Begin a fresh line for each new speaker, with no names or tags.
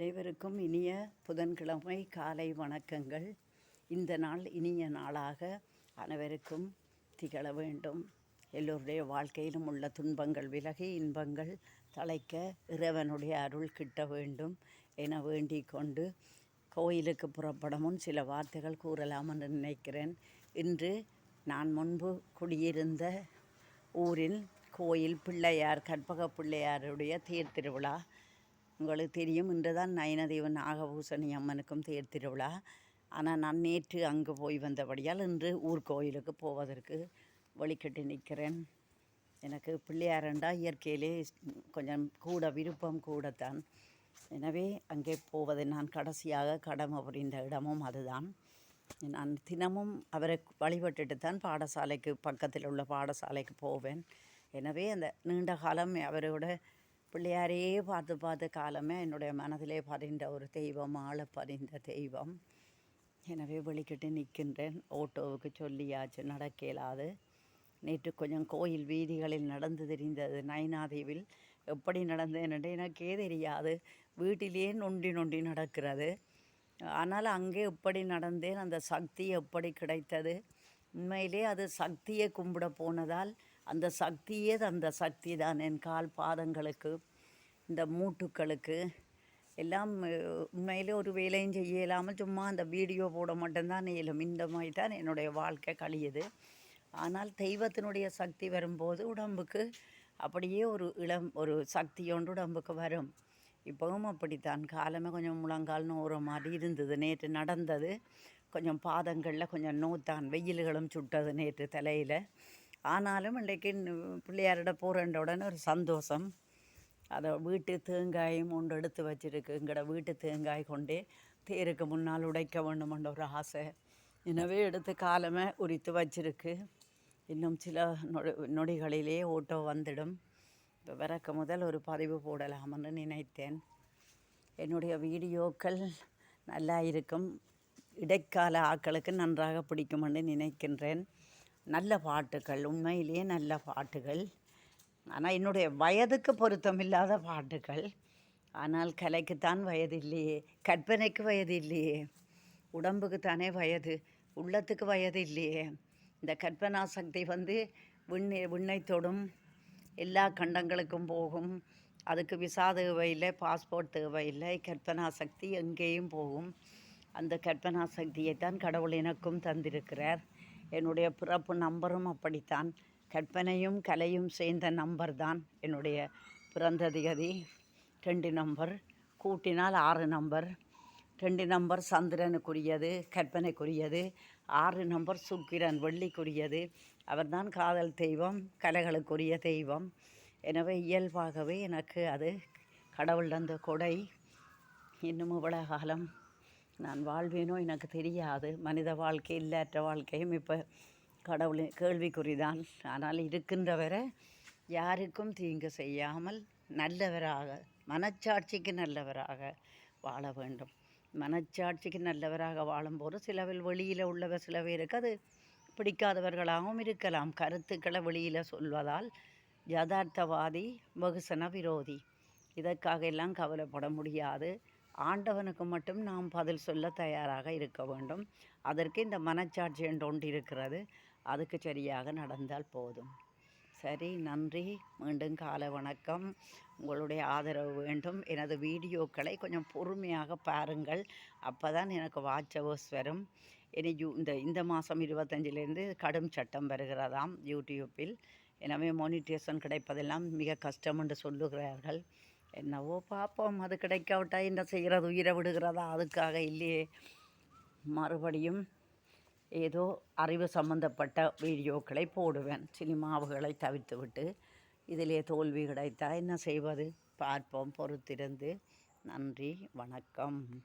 அனைவருக்கும் இனிய புதன்கிழமை காலை வணக்கங்கள். இந்த நாள் இனிய நாளாக அனைவருக்கும் திகழ வேண்டும். எல்லோருடைய வாழ்க்கையிலும் உள்ள துன்பங்கள் விலகி இன்பங்கள் தழைக்க இறைவனுடைய அருள் கிட்ட வேண்டும் என வேண்டிக் கொண்டு கோயிலுக்கு புறப்படும் முன் சில வார்த்தைகள் கூறலாம் என்று நினைக்கிறேன். இன்று நான் முன்பு குடியிருந்த ஊரில் கோயில் பிள்ளையார் கற்பக பிள்ளையாருடைய தேர் திருவிழா உங்களுக்கு தெரியும். இன்று தான் நயனதேவன் நாகபூசணி அம்மனுக்கும் தேர் திருவிழா. ஆனால் நான் நேற்று அங்கு போய் வந்தபடியால் இன்று ஊர்கோயிலுக்கு போவதற்கு வழிகட்டி நிற்கிறேன். எனக்கு பிள்ளையாரண்டா இயற்கையிலே கொஞ்சம் கூட விருப்பம் கூடத்தான். எனவே அங்கே போவதை நான் கடைசியாக கடமை புரிந்த இடமும் அதுதான். நான் தினமும் அவரை வழிபட்டுட்டு தான் பாடசாலைக்கு பக்கத்தில் உள்ள பாடசாலைக்கு போவேன். எனவே அந்த நீண்ட காலம் அவரோட பிள்ளையாரையே பார்த்து பார்த்து காலமே என்னுடைய மனதிலே பதிந்த ஒரு தெய்வம் ஆள பதிந்த தெய்வம். எனவே வெளிக்கிட்டு நிற்கின்றேன் ஓட்டோவுக்கு சொல்லியாச்சு நடக்க இயலாது நேற்று கொஞ்சம் கோயில் வீதிகளில் நடந்து தெரிந்தது. நயனாதேவில் எப்படி நடந்தேன் என்று எனக்கே தெரியாது. வீட்டிலேயே நொண்டி நொண்டி நடக்கிறது. ஆனால் அங்கே எப்படி நடந்தேன்? அந்த சக்தி எப்படி கிடைத்தது? உண்மையிலே அது சக்தியை கும்பிட போனதால் அந்த சக்தியே அந்த சக்தி தான். என் கால் பாதங்களுக்கு இந்த மூட்டுக்களுக்கு எல்லாம் உண்மையிலே ஒரு வேலையும் செய்ய இல்லாமல் சும்மா அந்த வீடியோ போட மட்டும்தான் இயலும். இந்த மாதிரி தான் என்னுடைய வாழ்க்கை கழியுது. ஆனால் தெய்வத்தினுடைய சக்தி வரும்போது உடம்புக்கு அப்படியே ஒரு இளம் ஒரு சக்தி ஒன்று உடம்புக்கு வரும். இப்போவும் அப்படித்தான். காலமே கொஞ்சம் முழங்கால் நோற மாதிரி இருந்தது. நேற்று நடந்தது. கொஞ்சம் பாதங்களில் கொஞ்சம் நோத்தான். வெயில்களும் சுட்டது நேற்று தலையில். ஆனாலும் இன்றைக்கு பிள்ளையாரிட போகிறன்ற உடனே ஒரு சந்தோஷம். அதை வீட்டு தேங்காயும் ஒன்று எடுத்து வச்சிருக்கு. எங்களோட வீட்டு தேங்காய் கொண்டே தேருக்கு முன்னால் உடைக்க வேண்டுமென்ற ஒரு ஆசை. எனவே எடுத்து காலமே உரித்து வச்சிருக்கு. இன்னும் சில நொடி நொடிகளிலே ஓட்டோ வந்துடும். இப்போ விறக்க முதல் ஒரு பதிவு போடலாம்னு நினைத்தேன். என்னுடைய வீடியோக்கள் நல்லா இருக்கும். இடைக்கால ஆட்களுக்கு நன்றாக பிடிக்குமென்று நினைக்கின்றேன். நல்ல பாட்டுகள் உண்மையிலேயே நல்ல பாட்டுகள். ஆனால் என்னுடைய வயதுக்கு பொருத்தமில்லாத பாட்டுகள். ஆனால் கலைக்குத்தான் வயது இல்லையே கற்பனைக்கு வயது இல்லையே உடம்புக்கு தானே வயது உள்ளத்துக்கு வயது இல்லையே. இந்த கற்பனா சக்தி வந்து விண்ணை விண்ணை தொடும். எல்லா கண்டங்களுக்கும் போகும். அதுக்கு விசா தேவையில்லை பாஸ்போர்ட் தேவையில்லை கற்பனா சக்தி எங்கேயும் போகும். அந்த கற்பனா சக்தியை தான் கடவுள் எனக்கும் தந்திருக்கிறார். என்னுடைய பிறப்பு நம்பரும் அப்படித்தான். கற்பனையும் கலையும் சேர்ந்த நம்பர் தான் என்னுடைய பிறந்த திகதி. ரெண்டு நம்பர் கூட்டினால் ஆறு நம்பர். ரெண்டு நம்பர் சந்திரனுக்குரியது கற்பனைக்குரியது. ஆறு நம்பர் சுக்கிரன் வெள்ளிக்குரியது. அவர்தான் காதல் தெய்வம் கலைகளுக்குரிய தெய்வம். எனவே இயல்பாகவே எனக்கு அது கடவுள் தந்த கொடை. இன்னும் இவ்வளோ காலம் நான் வாழ்வேனோ எனக்கு தெரியாது. மனித வாழ்க்கை இல்லாற்ற வாழ்க்கையும் இப்போ கடவுளின் கேள்விக்குறிதான். ஆனால் இருக்கின்ற வரை யாருக்கும் தீங்கு செய்யாமல் நல்லவராக மனச்சாட்சிக்கு நல்லவராக வாழ வேண்டும். மனச்சாட்சிக்கு நல்லவராக வாழும்போது சிலவில் வெளியில் உள்ளவர் சில பேருக்கு அது பிடிக்காதவர்களாகவும் இருக்கலாம். கருத்துக்களை வெளியில் சொல்வதால் யதார்த்தவாதி வெகுசன விரோதி. இதற்காக எல்லாம் கவலைப்பட முடியாது. ஆண்டவனுக்கு மட்டும் நாம் பதில் சொல்ல தயாராக இருக்க வேண்டும். அதற்கு இந்த மனச்சாட்சி என்று ஒன்று இருக்கிறது. அதுக்கு சரியாக நடந்தால் போதும். சரி நன்றி. மீண்டும் காலை வணக்கம். உங்களுடைய ஆதரவு வேண்டும். எனது வீடியோக்களை கொஞ்சம் பொறுமையாக பாருங்கள். அப்போ தான் எனக்கு வாட்சவர்ஸ் வரும். இனி யூ இந்த இந்த மாதம் இருபத்தஞ்சிலேருந்து கடும் சட்டம் வருகிறதாம் யூடியூப்பில். எனவே மோனிட்டேஷன் கிடைப்பதெல்லாம் மிக கஷ்டம் என்று சொல்லுகிறார்கள். என்னவோ பார்ப்போம் அது கிடைக்காவிட்டா என்ன செய்கிறது உயிரை விடுகிறதா? அதுக்காக இல்லையே. மறுபடியும் ஏதோ அறிவு சம்பந்தப்பட்ட வீடியோக்களை போடுவேன் சினிமாவுகளை தவிர்த்துவிட்டு. இதிலே தோல்வி கிடைத்தா என்ன செய்வது? பார்ப்போம் பொறுத்திருந்து. நன்றி வணக்கம்.